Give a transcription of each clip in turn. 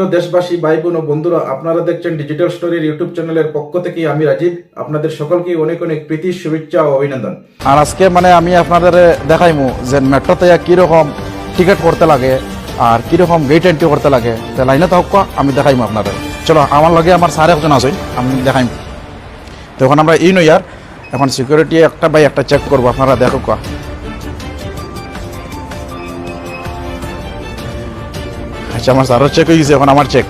প্রিয় দেশবাসী ভাই বোন ও বন্ধুরা, আপনারা দেখছেন ডিজিটাল স্টোরির ইউটিউব চ্যানেলের পক্ষ থেকে আমি রাজীব। আপনাদের সকলকে অনেক অনেক প্রীতি, শুভেচ্ছা ও অভিনন্দন। আর আজকে মানে আমি আপনাদের দেখাইমু যে মেট্রোতে কীরকম টিকিট করতে লাগে আর কীরকম গেট এন্ট্রি করতে লাগে। তো লাইনে থাক আমি দেখাইমু আপনাদের। চলো, আমার লগে আমার স্যার একজন আছেন আমি দেখাইম। তো এখন আমরা এই নই আর, এখন সিকিউরিটি একটা বাই একটা চেক করব, আপনারা দেখো আচ্ছা আমার স্যারও চেক হয়ে গেছে এখন আমার চেক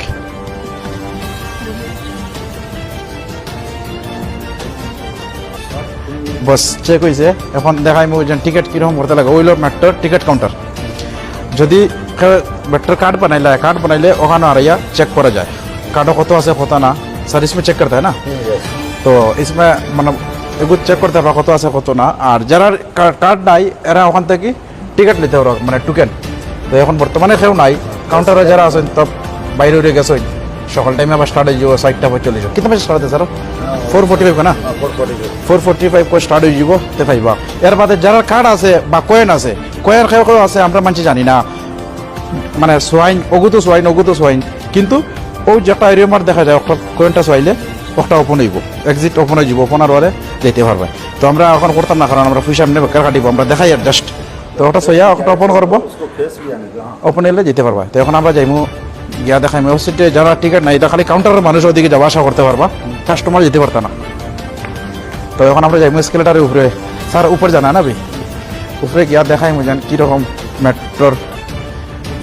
বস চেক হয়েছে। এখন দেখাই যে টিকিট কীরকম করতে লাগে। ওইল মেট্রোর টিকিট কাউন্টার যদি মেট্রোর কার্ড বানাইলে কার্ড বানাইলে ওখানে আর ইয়া চেক করা যায়। কার্ডও কত আছে কত না। স্যার ইসমে চেক করতে হয় না? তো ইসমে মানে এগুলো চেক করতে পারবা কত আছে কত না। আর যারা কার্ড নাই এরা ওখান থেকে টিকিট নিতে পারো মানে টুকেন তো এখন বর্তমানে কেউ নাই। কাউন্টারে যারা আছেন তো বাইরে উঠে গেছে সকাল টাইমে আবার স্টার্ট হয়ে যাব সাইডটা পর চলে যাব। কিন্তু start sir? Four forty five না? ফোর ফোর্টি ফাইভ করে স্টার্ট হয়ে যাব তে পাইবা এর বাদে যারা কার্ড আছে বা কয়েন আছে কয়েন খেয়ে কেউ আছে আমরা মানছি জানি না। মানে সোয়াইন অগুতো সোয়াইন অগুতো সোয়াইন কিন্তু ওই যেটা এরিয়ামার দেখা যায় একটা কয়েনটা সোয়াইলে একটা ওপেন হইব এক্সিট ওপেন হয়ে যাব ওপেনার ওয়ারে যেতে পারবে। তো আমরা এখন করতাম না কারণ আমরা পয়সা এমনি বেকার কাটিব আমরা দেখাই আর জাস্ট তো ওটা সইয়া ওটা ওপেন করব। ওপেন এলে যেতে পারবা। তো এখন আমরা যাইমু, গিয়া দেখাই ওয়েবসাইটে যারা টিকিট নাই, এটা খালি কাউন্টারের মানুষ ওদিকে যাওয়া আসা করতে পারবা। কাস্টমার যেতে পারতা না। তো এখন আমরা যাইমু স্কেলেটারের উপরে। স্যার উপরে জানা না ভাই? উপরে গিয়া দেখাই জান কীরকম মেট্রোর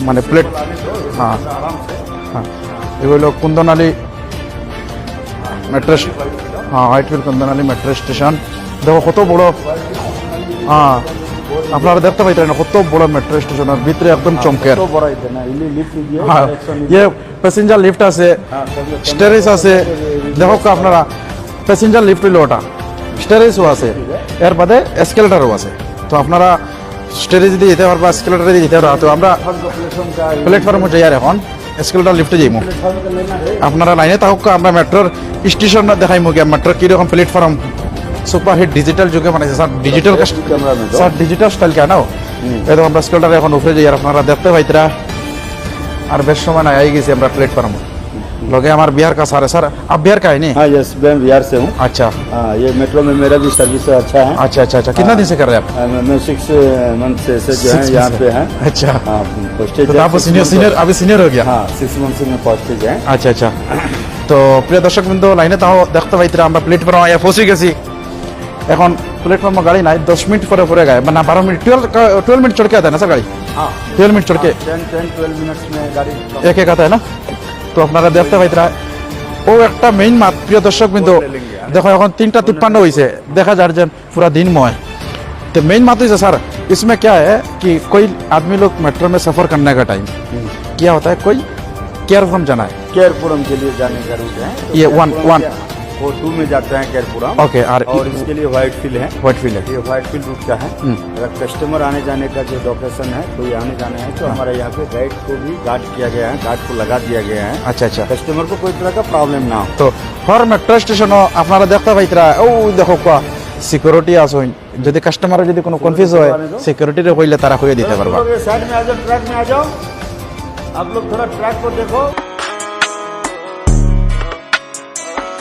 মানে প্লেট হ্যাঁ। হ্যাঁ। এগুলো কুন্দনালি মেট্রো হ্যাঁ হোয়াইটফিল্ড কুন্দনালি মেট্রো স্টেশন দেখো কত বড়। হ্যাঁ। আপনারা দেখতে পাই পাইতেন কত বড় মেট্রো স্টেশনের ভিতরে একদম চমকের। প্যাসেঞ্জার লিফট ইয়ে আছে স্টেরেজ আছে। দেখো আপনারা প্যাসেঞ্জার লিফট হইল ওটা স্টেরেজও আছে। এর বাদে এসকেলেটারও আছে। তো আপনারা স্টেরেজ দিয়ে যেতে পারবা এসকেলেটারে দিয়ে যেতে পারবা। তো আমরা প্ল্যাটফর্মে যাই আর এখন এসকেলেটার লিফটে যাইমু। আপনারা লাইনে থাকুক আমরা মেট্রোর স্টেশন দেখাইমু গিয়ে মেট্রো কীরকম প্ল্যাটফর্ম সুপার হিট ডিজিটাল যুগে বানাইছে স্যার ডিজিটাল ক্যামেরা में স্যার ডিজিটাল স্টাইল কেন এই তো আমরা স্কেলটারে এখন উপরে যাই আর আপনারা দেখতে পাইতরা আর বেশ সময় নাই আই গেছি আমরা প্লেটফর্ম লগে আমার बिहार का सारे सर आप बिहार का है नहीं हाँ यस मैं बिहार से हूँ अच्छा हाँ ये मेट्रो में मेरा भी सर्विस अच्छा है अच्छा अच्छा अच्छा कितना दिन से कर रहे हैं आप हाँ, मैं- मैं सिक्स मंथ से, से जो है Six यहाँ months पे से। है अच्छा हाँ पोस्टेज तो आप सीनियर सीनियर अभी सीनियर हो गया हाँ सिक्स मंथ से मैं पोस्टेज है আচ্ছা আচ্ছা তো প্রিয় দর্শক বিন্দু লাইনে তাও দেখতে পাইতরা আমরা প্লেটফর্ম আয়া পৌঁছে গেছি এখন প্লেটফর্মে গাড়ি নাই দশ মিনিট পরে পরে গায়ে মানে বারো মিনিট টুয়েলভ টুয়েলভ मिनट चढ़ के आता है ना सर गाड़ी हाँ টুয়েলভ মিনিট চড় के टेन टेन ट्वेल्व मिनट्स में गाड़ी এক এক আতায় না তো আপনারা দেখতে পাইতরা ও একটা মেইন মাত প্রিয় দর্শক বিন্দু দেখো এখন তিনটা তিপ্পান্ন হয়েছে দেখা যার যে পুরা দিনময় तो मेन बात है सर इसमें क्या है कि कोई आदमी लोग मेट्रो में सफर करने का टाइम क्या होता है कोई केयरफॉर्म जाना है केयरपुरम के लिए जाने का रूट है तो ये one- केयरपुरम one- क्या- वो टू में जाते हैं केयरपुरम ओके और और इसके लिए व्हाइट फील्ड है व्हाइट फील्ड है ये व्हाइट फील्ड रूट का है हम्म। अगर कस्टमर आने जाने का जो लोकेशन है कोई आने जाना है तो हमारे यहाँ पे गाइड को भी गार्ड किया गया है गार्ड को लगा दिया गया है अच्छा अच्छा कस्टमर को कोई तरह का प्रॉब्लम ना हो তো হর মেট্রো স্টেশনও আপনারা দেখতে পাইতরা ও দেখো কোয়া সিকিউরিটি আসুন যদি কাস্টমার যদি কোনো কনফিউজ হয় সিকিউরিটিরে কইলে তারা কইয়ে দিতে পারবা साइड में आ जाओ ट्रैक में आ जाओ आप लोग थोड़ा ट्रैक को देखो